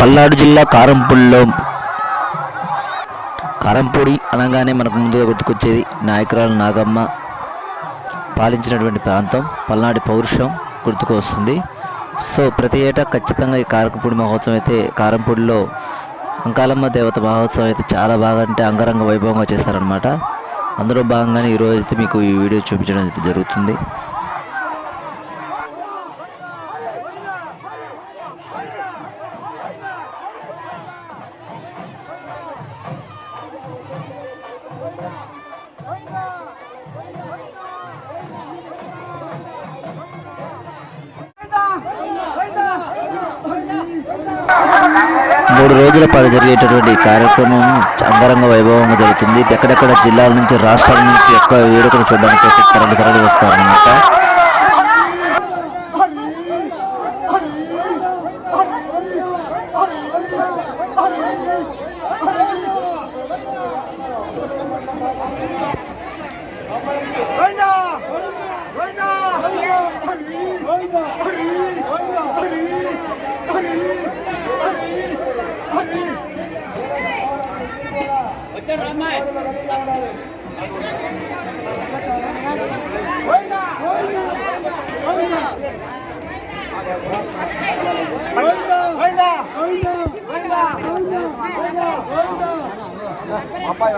పల్నాడు జిల్లా కారంపూడిలో కారంపూడి అనగానే మనకు ముందుగా గుర్తుకొచ్చేది నాయకురాలు నాగమ్మ పాలించినటువంటి ప్రాంతం. పల్నాడు పౌరుషం గుర్తుకు వస్తుంది. సో ప్రతి ఏటా ఖచ్చితంగా ఈ కారంపూడి మహోత్సవం అయితే కారంపూడిలో అంకాలమ్మ దేవత మహోత్సవం అయితే చాలా బాగా అంటే అంగరంగ వైభవంగా చేస్తారనమాట అందులో భాగంగానే ఈరోజు అయితే మీకు ఈ వీడియో చూపించడం అయితే జరుగుతుంది. మూడు రోజుల పాటు జరిగేటటువంటి కార్యక్రమం అంగరంగ వైభవంగా జరుగుతుంది. ఎక్కడెక్కడ జిల్లాల నుంచి రాష్ట్రాల నుంచి ఎక్కువ వేడుకలు చూడడానికి తరలి తరలి వస్తారనమాట ファイナー అబ్బాయి